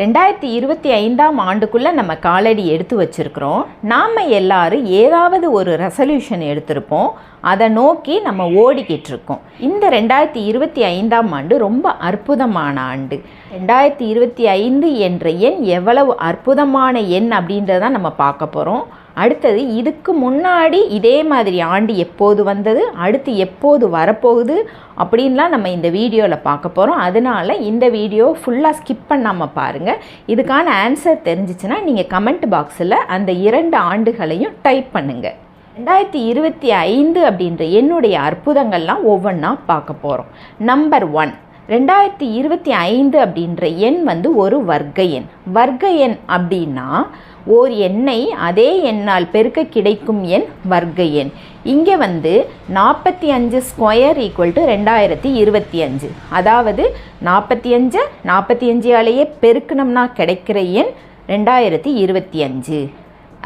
ரெண்டாயிரத்தி இருபத்தி ஐந்தாம் ஆண்டுக்குள்ளே நம்ம காலடி எடுத்து வச்சுருக்கிறோம். நாம் எல்லாரும் ஏதாவது ஒரு ரெசல்யூஷன் எடுத்திருப்போம். அதை நோக்கி நம்ம ஓடிக்கிட்டு இருக்கோம். இந்த ரெண்டாயிரத்தி இருபத்தி ஐந்தாம் ஆண்டு ரொம்ப அற்புதமான ஆண்டு. ரெண்டாயிரத்தி இருபத்தி ஐந்து என்ற எண் எவ்வளவு அற்புதமான எண் அப்படின்றத நம்ம பார்க்க போகிறோம் அடுத்தது இதுக்கு முன்னாடி இதே மாதிரி ஆண்டு எப்போது வந்தது அடுத்து எப்போது வரப்போகுது அப்படின்லாம் நம்ம இந்த வீடியோவில் பார்க்க போகிறோம் அதனால இந்த வீடியோ ஃபுல்லாக ஸ்கிப் பண்ணாமல் பாருங்கள் இதுக்கான ஆன்சர் தெரிஞ்சிச்சுன்னா நீங்கள் கமெண்ட் பாக்ஸில் அந்த இரண்டு ஆண்டுகளையும் டைப் பண்ணுங்கள் ரெண்டாயிரத்தி இருபத்தி ஐந்து அப்படின்ற என்னுடைய அற்புதங்கள்லாம் ஒவ்வொன்றா பார்க்க போகிறோம் நம்பர் ஒன் ரெண்டாயிரத்தி இருபத்தி ஐந்து அப்படின்ற எண் வந்து ஒரு வர்க்க எண். வர்க்க எண் அப்படின்னா ஓர் எண்ணை அதே எண்ணால் பெருக்க கிடைக்கும் எண் வர்க்க எண். இங்கே வந்து நாற்பத்தி அஞ்சு ஸ்கொயர் ஈக்குவல் டு ரெண்டாயிரத்தி இருபத்தி அஞ்சு. அதாவது நாற்பத்தி அஞ்சு நாற்பத்தி அஞ்சாலேயே பெருக்கணும்னா கிடைக்கிற எண் ரெண்டாயிரத்தி இருபத்தி அஞ்சு.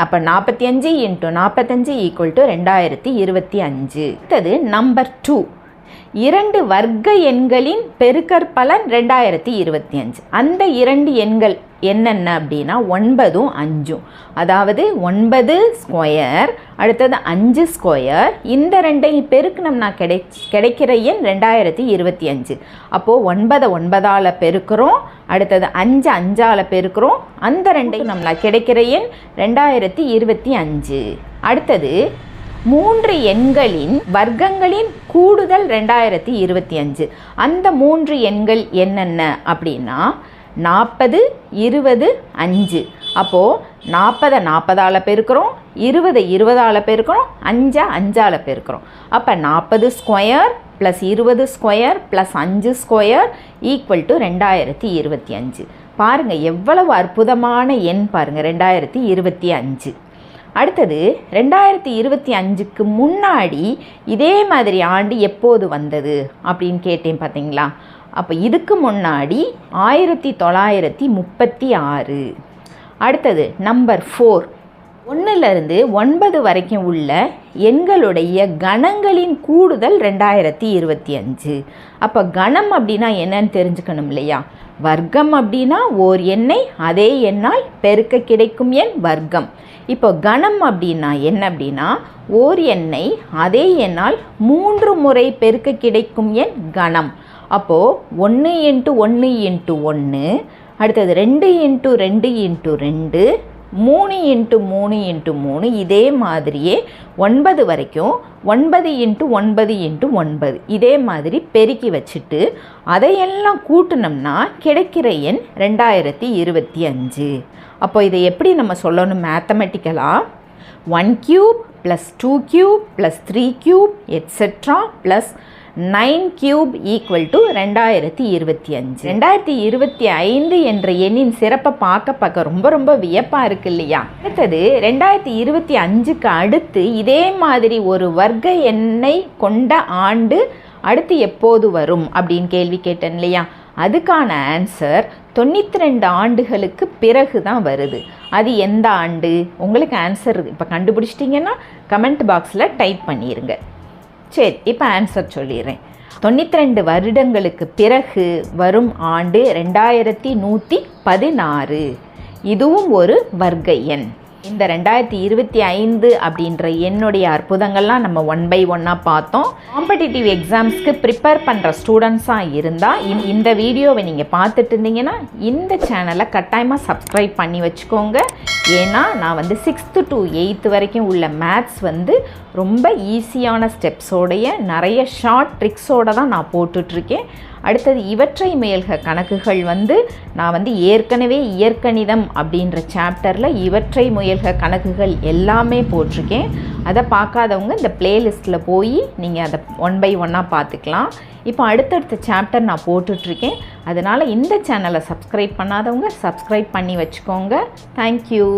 அப்போ நாற்பத்தி அஞ்சு இன்ட்டு நாற்பத்தஞ்சு ஈக்குவல் டு ரெண்டாயிரத்தி இருபத்தி அஞ்சு. அடுத்தது நம்பர் டூ. இரண்டு வர்க்க எண்களின் பெருக்கற்பலன் ரெண்டாயிரத்தி இருபத்தி அஞ்சு. அந்த இரண்டு எண்கள் என்னென்ன அப்படின்னா ஒன்பதும் அஞ்சும். அதாவது ஒன்பது ஸ்கொயர் அடுத்தது அஞ்சு ஸ்கொயர் இந்த ரெண்டையும் பெருக்கணும்னா கிடை கிடைக்கிற எண் ரெண்டாயிரத்தி இருபத்தி அஞ்சு. அப்போது ஒன்பதை ஒன்பதால் பெருக்கிறோம் அடுத்தது அஞ்சு அஞ்சால் பெருக்கிறோம். அந்த ரெண்டையும் நம்மளால் கிடைக்கிற எண் ரெண்டாயிரத்தி இருபத்தி அஞ்சு. அடுத்தது மூன்று எண்களின் வர்க்கங்களின் கூடுதல் ரெண்டாயிரத்தி இருபத்தி அஞ்சு. அந்த மூன்று எண்கள் என்னென்ன அப்படின்னா நாற்பது இருபது அஞ்சு. அப்போது நாற்பதை நாற்பதால் பெருக்கிறோம் இருபது இருபதால் பெருக்கிறோம் அஞ்சை அஞ்சால் பெருக்கிறோம். அப்போ நாற்பது ஸ்கொயர் ப்ளஸ் இருபது ஸ்கொயர் ப்ளஸ் அஞ்சு ஸ்கொயர் ஈக்குவல் டு ரெண்டாயிரத்தி இருபத்தி அஞ்சு. பாருங்கள் எவ்வளவு அற்புதமான எண் பாருங்கள் ரெண்டாயிரத்தி இருபத்தி அஞ்சு. அடுத்தது ரெண்டாயிரத்தி இருபத்தி அஞ்சுக்கு முன்னாடி இதே மாதிரி ஆண்டு எப்போது வந்தது அப்படின்னு கேட்டேன் பார்த்தீங்களா அப்போ இதுக்கு முன்னாடி ஆயிரத்தி தொள்ளாயிரத்தி முப்பத்தி ஆறு. அடுத்தது நம்பர் ஃபோர் ஒன்றுலேருந்து ஒன்பது வரைக்கும் உள்ள எண்களுடைய கணங்களின் கூடுதல் ரெண்டாயிரத்தி இருபத்தி அஞ்சு. அப்போ கணம் அப்படின்னா என்னன்னு தெரிஞ்சுக்கணும் இல்லையா? வர்க்கம் அப்படின்னா ஓர் எண்ணை அதே எண்ணால் பெருக்க கிடைக்கும் எண் வர்க்கம். இப்போ கணம் அப்படின்னா என்ன அப்படின்னா ஓர் எண்ணை அதே எண்ணால் மூன்று முறை பெருக்க கிடைக்கும் எண் கணம். அப்போது ஒன்று இன்ட்டு ஒன்று இன்ட்டு ஒன்று அடுத்தது ரெண்டு இன்ட்டு ரெண்டு இன்ட்டு ரெண்டு மூணு இன்ட்டு மூணு இன்ட்டு மூணு இதே மாதிரியே ஒன்பது வரைக்கும் ஒன்பது இன்ட்டு ஒன்பது இன்ட்டு ஒன்பது இதே மாதிரி பெருக்கி வச்சுட்டு அதையெல்லாம் கூட்டினோம்னா கிடைக்கிற எண் ரெண்டாயிரத்தி இருபத்தி அஞ்சு. அப்போ இதை எப்படி நம்ம சொல்லணும் மேத்தமெட்டிக்கலாக one cube plus two cube plus three cube etcetera plus nine cube equal to ரெண்டாயிரத்தி இருபத்தி அஞ்சு. ரெண்டாயிரத்தி இருபத்தி ஐந்து என்ற எண்ணின் சிறப்பை பார்க்க பார்க்க ரொம்ப ரொம்ப வியப்பாக இருக்கு இல்லையா? அடுத்தது ரெண்டாயிரத்தி இருபத்தி அஞ்சுக்கு அடுத்து இதே மாதிரி ஒரு வர்க்க எண்ணை கொண்ட ஆண்டு அடுத்து எப்போது வரும் அப்படின்னு கேள்வி கேட்டேன் இல்லையா? அதுக்கான ஆன்சர் தொண்ணூற்றி ரெண்டு ஆண்டுகளுக்கு பிறகு தான் வருது. அது எந்த ஆண்டு? உங்களுக்கு ஆன்சர் இப்போ கண்டுபிடிச்சிட்டிங்கன்னா கமெண்ட் பாக்ஸில் டைப் பண்ணிடுங்க சரி இப்போ ஆன்சர் சொல்லிடுறேன். தொண்ணூற்றி ரெண்டு வருடங்களுக்கு பிறகு வரும் ஆண்டு ரெண்டாயிரத்தி நூற்றி பதினாறு. இதுவும் ஒரு வர்க்க எண். இந்த ரெண்டாயிரத்தி இருபத்தி ஐந்து அப்படின்ற என்னுடைய அற்புதங்கள்லாம் நம்ம ஒன் பை ஒன்னாக பார்த்தோம். காம்படிட்டிவ் எக்ஸாம்ஸ்க்கு ப்ரிப்பேர் பண்ணுற ஸ்டூடெண்ட்ஸாக இருந்தால் இந்த வீடியோவை நீங்கள் பார்த்துட்டு இருந்தீங்கன்னா இந்த சேனலை கட்டாயமாக சப்ஸ்கிரைப் பண்ணி வச்சுக்கோங்க. ஏன்னா நான் வந்து சிக்ஸ்த்து டு எயித்து வரைக்கும் உள்ள மேத்ஸ் வந்து ரொம்ப ஈஸியான ஸ்டெப்ஸோடைய நிறைய ஷார்ட் ட்ரிக்ஸோடு தான் நான் போட்டுட்ருக்கேன். அடுத்தது இவற்றை மேல்க கணக்குகள் வந்து நான் வந்து ஏற்கனவே இயற்கணிதம் அப்படின்ற சாப்டரில் இவற்றை முயல்க கணக்குகள் எல்லாமே போட்டிருக்கேன். அதை பார்க்காதவங்க இந்த பிளேலிஸ்ட்டில் போய் நீங்கள் அதை ஒன் பை ஒன்னாக பார்த்துக்கலாம். இப்போ அடுத்தடுத்த சாப்டர் நான் போட்டுட்ருக்கேன். அதனால் இந்த சேனலை சப்ஸ்கிரைப் பண்ணாதவங்க சப்ஸ்கிரைப் பண்ணி வச்சுக்கோங்க. தேங்க்யூ